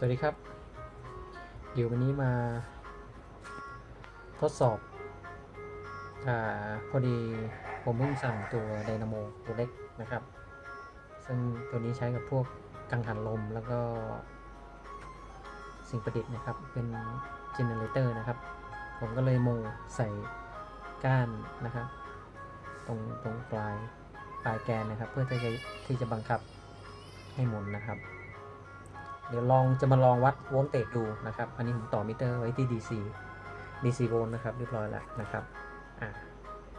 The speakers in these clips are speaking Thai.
สวัสดีครับ เดี๋ยววันนี้มาทดสอบอาพอดีผมเพิ่งสั่งตัวไดนาโมตัวเล็กนะครับ ซึ่งตัวนี้ใช้กับพวกกังหันลมแล้วก็สิ่งประดิษฐ์นะครับ เป็นเจเนเรเตอร์นะครับ ผมก็เลยโมใส่ก้านนะครับ ตรงตรงปลายปลายแกนนะครับ เพื่อที่จะที่จะบังคับให้หมุนนะครับ เดี๋ยวลองจะมาลองวัดโวลต์เตจดูนะครับ อันนี้ผมต่อมิเตอร์ไว้ที่ DC DC โวลต์นะครับเรียบร้อยแล้วนะครับอะ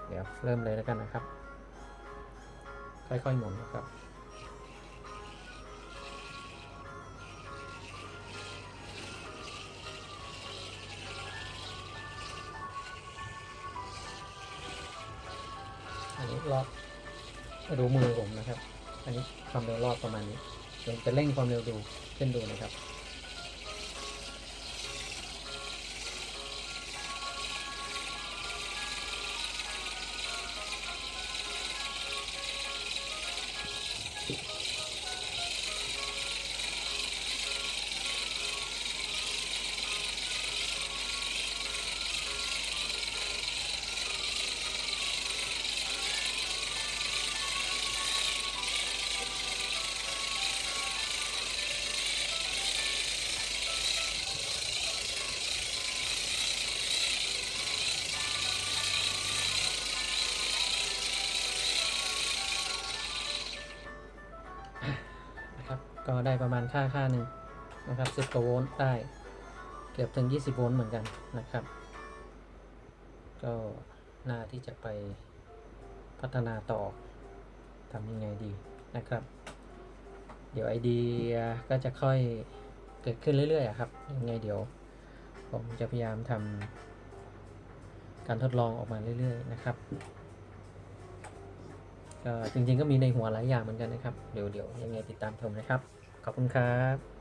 เดี๋ยวเริ่มเลยแล้วกันนะครับ ค่อยๆหมุนนะครับอันนี้รอบดูมือผมนะครับ อันนี้ความเร็วรอบประมาณนี้ เดี๋ยวจะเร่งความเร็วดูเช่นดูนะครับ ก็ได้ประมาณค่าค่าหนึ่งนะครับ10กว่าโวลต์ได้ เกือบถึง 20 โวลต์เหมือนกันนะครับ ก็น่าที่จะไปพัฒนาต่อทำยังไงดีนะครับ เดี๋ยวไอเดียก็จะค่อยเกิดขึ้นเรื่อยๆครับยังไงเดี๋ยว ผมจะพยายามทำการทดลองออกมาเรื่อย ๆ นะครับ ก็จริงๆก็มีในหัวหลายอย่างเหมือนกันนะครับ เดี๋ยวเดี๋ยวยังไงติดตามชมนะครับ ขอบคุณครับ